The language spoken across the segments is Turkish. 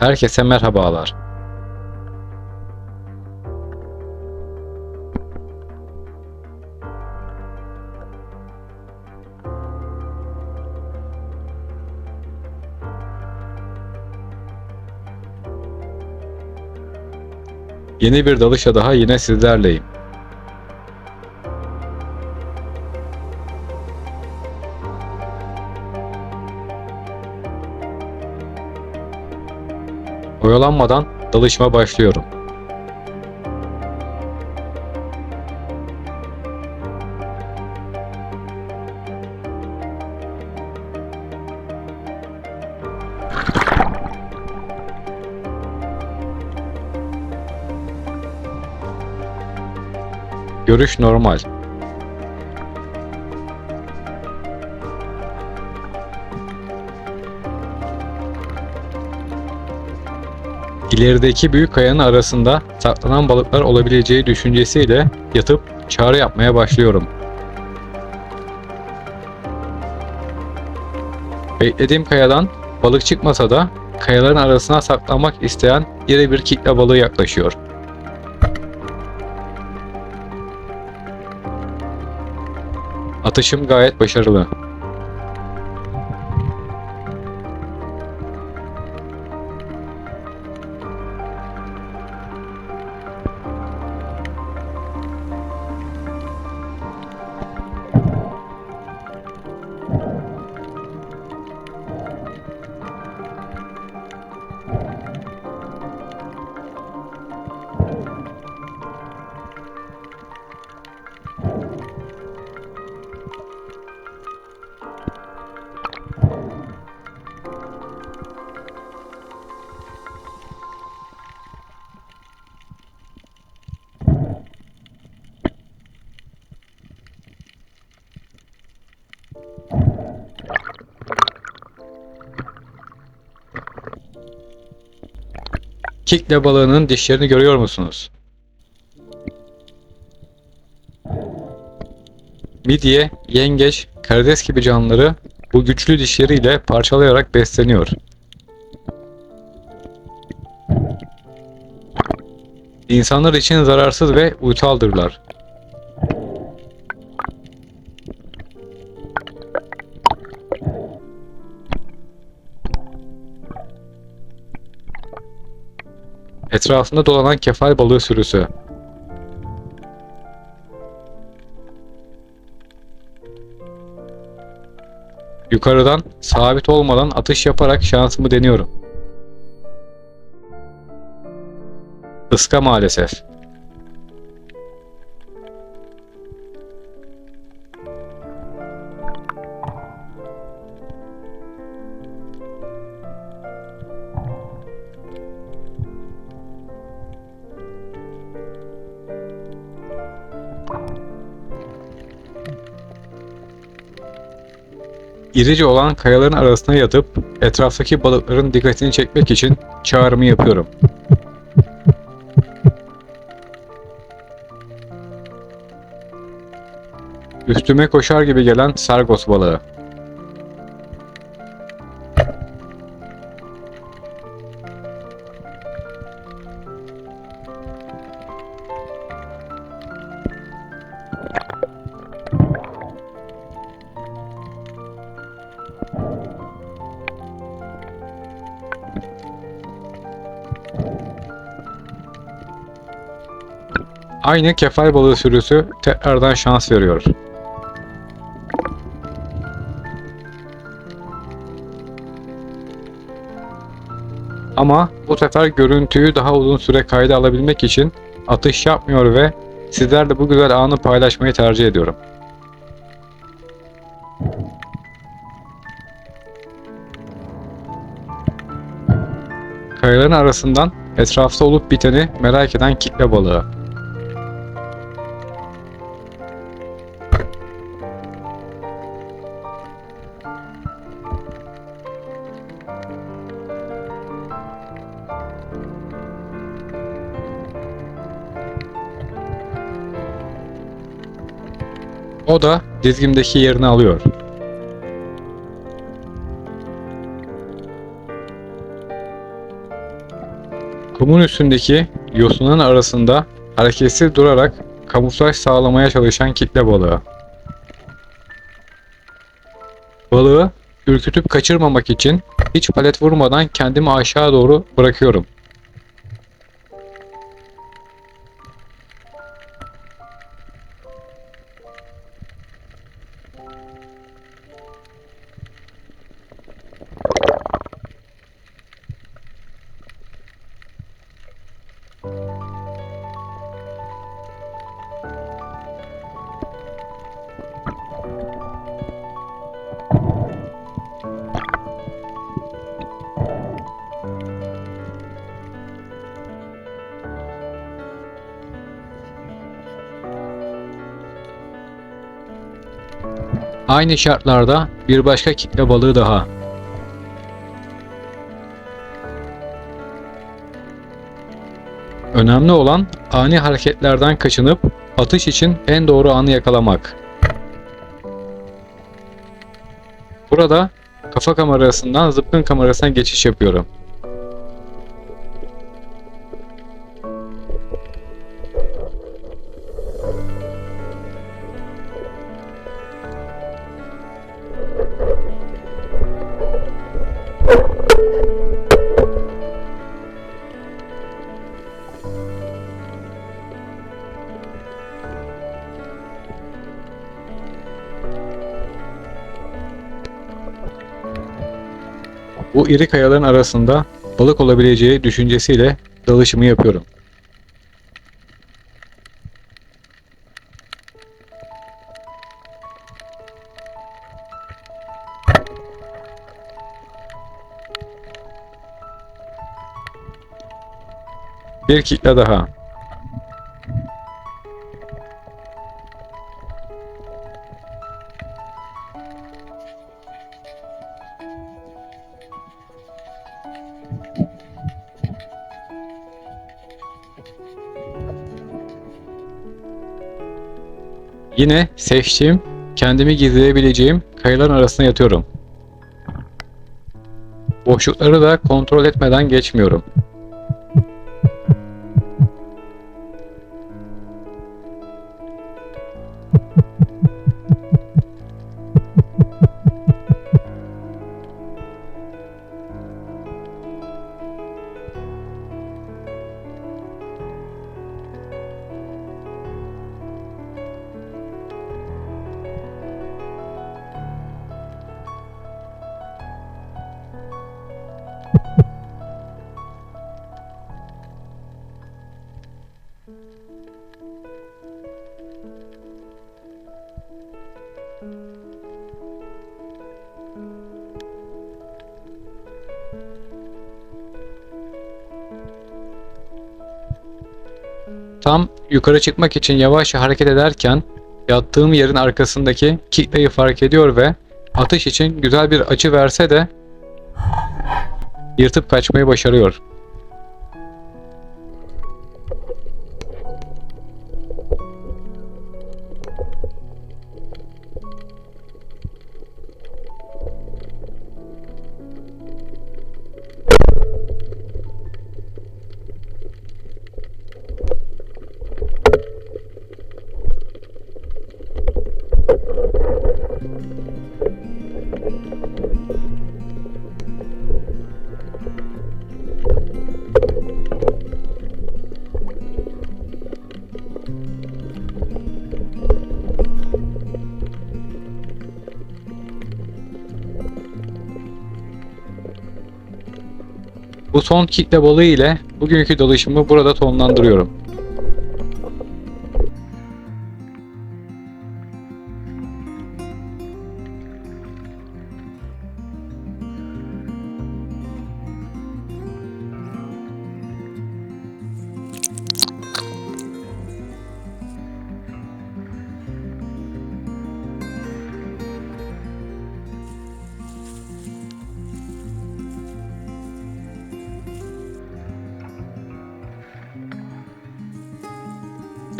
Herkese merhabalar. Yeni bir dalışa daha yine sizlerleyim. Oyalanmadan dalışma başlıyorum. Görüş normal. İlerideki büyük kayanın arasında saklanan balıklar olabileceği düşüncesiyle yatıp çağrı yapmaya başlıyorum. Beklediğim kayadan balık çıkmasa da kayaların arasına saklanmak isteyen iri bir kitle balığı yaklaşıyor. Atışım gayet başarılı. Kikle balığının dişlerini görüyor musunuz? Midye, yengeç, karides gibi canlıları bu güçlü dişleriyle parçalayarak besleniyor. İnsanlar için zararsız ve uysaldırlar. Etrafında dolanan kefal balığı sürüsü. Yukarıdan sabit olmadan atış yaparak şansımı deniyorum. Iska maalesef. İrice olan kayaların arasına yatıp etraftaki balıkların dikkatini çekmek için çağrımı yapıyorum. Üstüme koşar gibi gelen sargos balığı. Aynı kefal balığı sürüsü tekrardan şans veriyor. Ama bu sefer görüntüyü daha uzun süre kayda alabilmek için atış yapmıyor ve sizlerle bu güzel anı paylaşmayı tercih ediyorum. Kayaların arasından etrafta olup biteni merak eden kitle balığı. O da dizgimdeki yerini alıyor. Kumun üstündeki yosunların arasında hareketsiz durarak kamuflaj sağlamaya çalışan kitle balığı. Balığı ürkütüp kaçırmamak için hiç palet vurmadan kendimi aşağı doğru bırakıyorum. Aynı şartlarda bir başka kitle balığı daha. Önemli olan ani hareketlerden kaçınıp atış için en doğru anı yakalamak. Burada kafa kamerasından zıpkın kamerasına geçiş yapıyorum. Bu iri kayaların arasında balık olabileceği düşüncesiyle dalışımı yapıyorum. Bir kitle daha. Yine seçtiğim, kendimi gizleyebileceğim kayaların arasına yatıyorum. Boşlukları da kontrol etmeden geçmiyorum. Tam yukarı çıkmak için yavaşça hareket ederken yattığım yerin arkasındaki kitleyi fark ediyor ve atış için güzel bir açı verse de yırtıp kaçmayı başarıyor. Bu son kitle balığı ile bugünkü dalışımı burada sonlandırıyorum.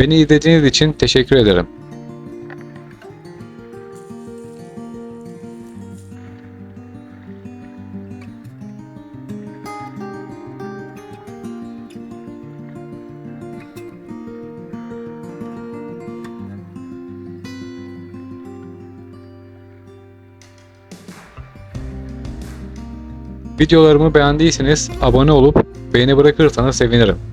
Beni izlediğiniz için teşekkür ederim. Videolarımı beğendiyseniz abone olup beğeni bırakırsanız sevinirim.